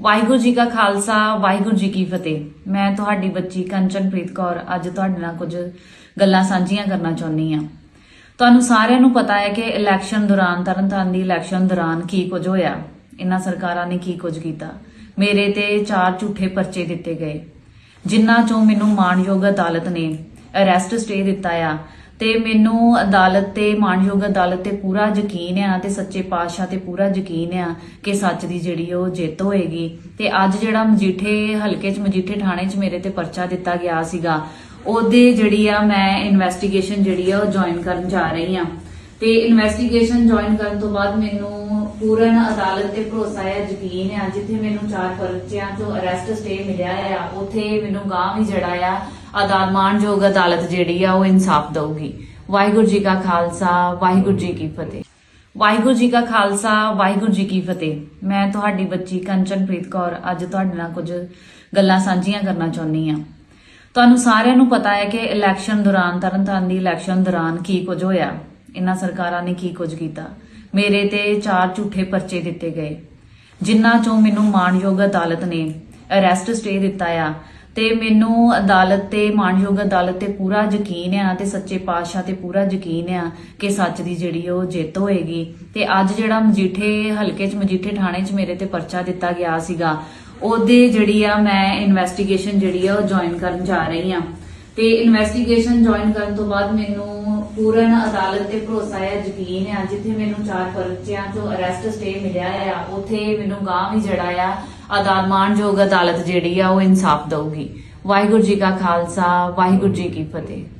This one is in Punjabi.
ਵਾਹਿਗੁਰੂ ਜੀ ਕਾ ਖਾਲਸਾ, ਵਾਹਿਗੁਰੂ ਜੀ ਕੀ ਫਤਿਹ। ਮੈਂ ਤੁਹਾਡੀ ਬੱਚੀ ਕੰਚਨਪ੍ਰੀਤ ਕੌਰ ਅੱਜ ਤੁਹਾਡੇ ਨਾਲ ਕੁਝ ਗੱਲਾਂ ਸਾਂਝੀਆਂ ਕਰਨਾ ਚਾਹੁੰਦੀ ਆ ਤੁਹਾਨੂੰ ਸਾਰਿਆਂ ਨੂੰ ਪਤਾ ਹੈ ਕਿ ਇਲੈਕਸ਼ਨ ਦੌਰਾਨ, ਤਰਨਤਾਰਨ ਦੀ ਇਲੈਕਸ਼ਨ ਦੌਰਾਨ ਕੀ ਕੁਝ ਹੋਇਆ। ਇਹਨਾਂ ਸਰਕਾਰਾਂ ਨੇ ਕੀ ਕੁਝ ਕੀਤਾ। ਮੇਰੇ ਤੇ ਚਾਰ ਝੂਠੇ ਪਰਚੇ ਦਿੱਤੇ ਗਏ। ਜਿਨ੍ਹਾਂ ਚੋਂ ਮੈਨੂੰ ਮਾਣਯੋਗ ਅਦਾਲਤ ਨੇ ਅਰੈਸਟ ਸਟੇ ਦਿੱਤਾ ਆ ਤੇ ਮੈਨੂੰ ਅਦਾਲਤ ਤੇ ਮਾਣਯੋਗ ਅਦਾਲਤ ਤੇ ਪੂਰਾ ਯਕੀਨ ਆ ਤੇ ਸੱਚੇ ਪਾਤਸ਼ਾਹ ਤੇ ਪੂਰਾ ਯਕੀਨ ਆ ਕਿ ਸੱਚ ਦੀ ਜਿਹੜੀ ਉਹ ਜਿੱਤ ਹੋਏਗੀ। ਤੇ ਅੱਜ ਜਿਹੜਾ ਮਜੀਠੇ, ਹਲਕੇ 'ਚ ਮਜੀਠੇ ਥਾਣੇ 'ਚ ਮੇਰੇ ਤੇ ਪਰਚਾ ਦਿੱਤਾ ਗਿਆ ਸੀਗਾ, ਉਹਦੇ ਜਿਹੜੀ ਆ ਮੈਂ ਇਨਵੈਸਟੀਗੇਸ਼ਨ ਜਿਹੜੀ ਆ ਉਹ ਜੁਆਇਨ ਕਰਨ ਜਾ ਰਹੀ ਆ। ਤੇ ਇਨਵੈਸਟੀਗੇਸ਼ਨ ਜੁਆਇਨ ਕਰਨ ਤੋਂ ਬਾਅਦ ਮੈਨੂੰ ਪੂਰਨ ਅਦਾਲਤ ਤੇ ਭਰੋਸਾ ਹੈ, ਯਕੀਨ ਹੈ, ਜਿੱਥੇ ਮੈਨੂੰ ਚਾਰ ਪਰਚਿਆਂ ਤੋਂ ਅਰੈਸਟ ਸਟੇ ਮਿਲਿਆ ਆ, ਉੱਥੇ ਮੈਨੂੰ ਗਾਂ ਵੀ ਜਿਹੜਾ ਆ। ਅਦਾਲਤ ਮਾਣਯੋਗ ਅਦਾਲਤ ਜਿਹੜੀ ਆ, ਉਹ ਇਨਸਾਫ ਦਊਗੀ। ਵਾਹਿਗੁਰੂ ਜੀ ਕਾ ਖਾਲਸਾ, ਵਾਹਿਗੁਰੂ ਜੀ ਕੀ ਫਤਿਹ। ਵਾਹਿਗੁਰੂ ਜੀ ਕਾ ਖਾਲਸਾ, ਵਾਹਿਗੁਰੂ ਜੀ ਕੀ ਫਤਿਹ। ਮੈਂ ਤੁਹਾਡੀ ਬੱਚੀ ਕੰਚਨਪ੍ਰੀਤ ਕੌਰ, ਅੱਜ ਤੁਹਾਡੇ ਨਾਲ ਕੁਝ ਗੱਲਾਂ ਸਾਂਝੀਆਂ ਕਰਨਾ ਚਾਹੁੰਦੀ ਆ ਤੁਹਾਨੂੰ ਸਾਰਿਆਂ ਨੂੰ ਪਤਾ ਹੈ ਕਿ ਇਲੈਕਸ਼ਨ ਦੌਰਾਨ, ਤਰਨਤਾਰਨ ਦੀ ਇਲੈਕਸ਼ਨ ਦੌਰਾਨ ਕੀ ਕੁਝ ਹੋਇਆ? ਇਹਨਾਂ ਸਰਕਾਰਾਂ ਨੇ ਕੀ ਕੁਝ ਕੀਤਾ? ਮੇਰੇ ਤੇ ਚਾਰ ਝੂਠੇ ਪਰਚੇ ਦਿੱਤੇ ਗਏ। ਜਿਨ੍ਹਾਂ ਚੋਂ ਮੈਨੂੰ ਮਾਨਯੋਗ ਅਦਾਲਤ ਨੇ ਅਰੈਸਟ ਸਟੇ ਦਿੱਤਾ ਆ ਤੇ ਮੈਨੂੰ ਅਦਾਲਤ ਤੇ ਮਾਣਯੋਗ ਅਦਾਲਤ ਤੇ ਪੂਰਾ ਯਕੀਨ ਆ ਤੇ ਸੱਚੇ ਪਾਤਸ਼ਾਹ ਤੇ ਪੂਰਾ ਯਕੀਨ ਆ ਕਿ ਸੱਚ ਦੀ ਜਿਹੜੀ ਉਹ ਜਿੱਤ ਹੋਏਗੀ। ਤੇ ਅੱਜ ਜਿਹੜਾ ਮਜੀਠੇ, ਹਲਕੇ 'ਚ ਮਜੀਠੇ ਥਾਣੇ 'ਚ ਮੇਰੇ ਤੇ ਪਰਚਾ ਦਿੱਤਾ ਗਿਆ ਸੀਗਾ, ਉਹਦੇ ਜਿਹੜੀ ਆ ਮੈਂ ਇਨਵੈਸਟੀਗੇਸ਼ਨ ਜਿਹੜੀ ਆ ਉਹ ਜੁਆਇਨ ਕਰਨ ਜਾ ਰਹੀ ਆ। ਤੇ ਇਨਵੈਸਟੀਗੇਸ਼ਨ ਜੁਆਇਨ ਕਰਨ ਤੋਂ ਬਾਅਦ ਮੈਨੂੰ ਪੂਰਨ ਅਦਾਲਤ ਤੇ ਭਰੋਸਾ ਹੈ, ਯਕੀਨ ਹੈ, ਜਿੱਥੇ ਮੈਨੂੰ ਚਾਰ ਪਰਚਿਆਂ ਤੋਂ ਅਰੈਸਟ ਸਟੇ ਮਿਲਿਆ ਆ, ਉੱਥੇ ਮੈਨੂੰ ਗਾਂ ਵੀ ਜਿਹੜਾ ਆ। ਅਦਾਲਤ ਮਾਨਯੋਗ ਅਦਾਲਤ ਜਿਹੜੀ ਆ, ਉਹ ਇਨਸਾਫ ਦਊਗੀ। ਵਾਹਿਗੁਰੂ ਜੀ ਕਾ ਖਾਲਸਾ, ਵਾਹਿਗੁਰੂ ਜੀ ਕੀ ਫਤਿਹ।